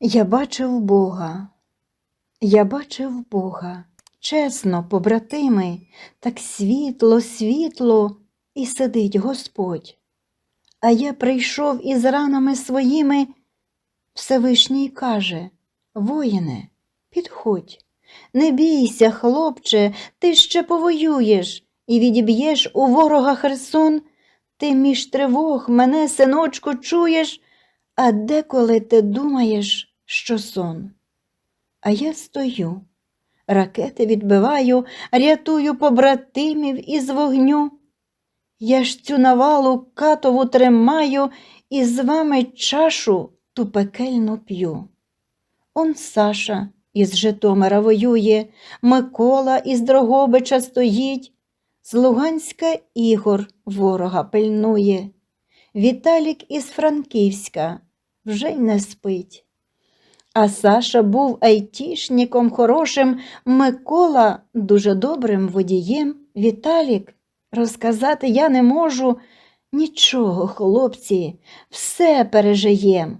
Я бачив Бога, я бачив Бога, чесно, побратими, так світло, світло, і сидить Господь. А я прийшов із ранами своїми, Всевишній каже, воїне, підходь, не бійся, хлопче, ти ще повоюєш і відіб'єш у ворога Херсон, ти між тривог мене, синочку, чуєш, а деколи ти думаєш, що сон. А я стою, ракети відбиваю, рятую побратимів із вогню. Я ж цю навалу катову тримаю і з вами чашу ту пекельну п'ю. Он Саша із Житомира воює, Микола із Дрогобича стоїть, з Луганська Ігор ворога пильнує, Віталік із Франківська вже й не спить. А Саша був айтішником хорошим, Микола дуже добрим водієм, Віталік. Розказати я не можу нічого, хлопці, все пережиєм.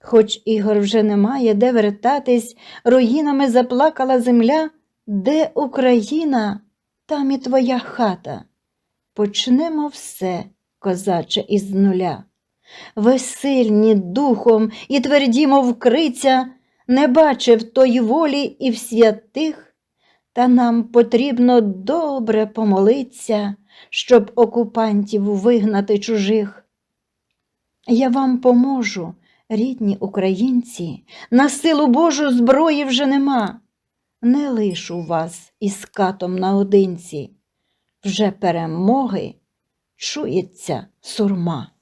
Хоч Ігор вже не має де вертатись, руїнами заплакала земля, де Україна, там і твоя хата. Почнемо все, козаче, із нуля. Ви сильні духом і тверді, мов криця, не бачив тої волі і в святих, та нам потрібно добре помолиться, щоб окупантів вигнати чужих. Я вам поможу, рідні українці, на силу Божу зброї вже нема. Не лишу вас із катом наодинці, вже перемоги чується сурма.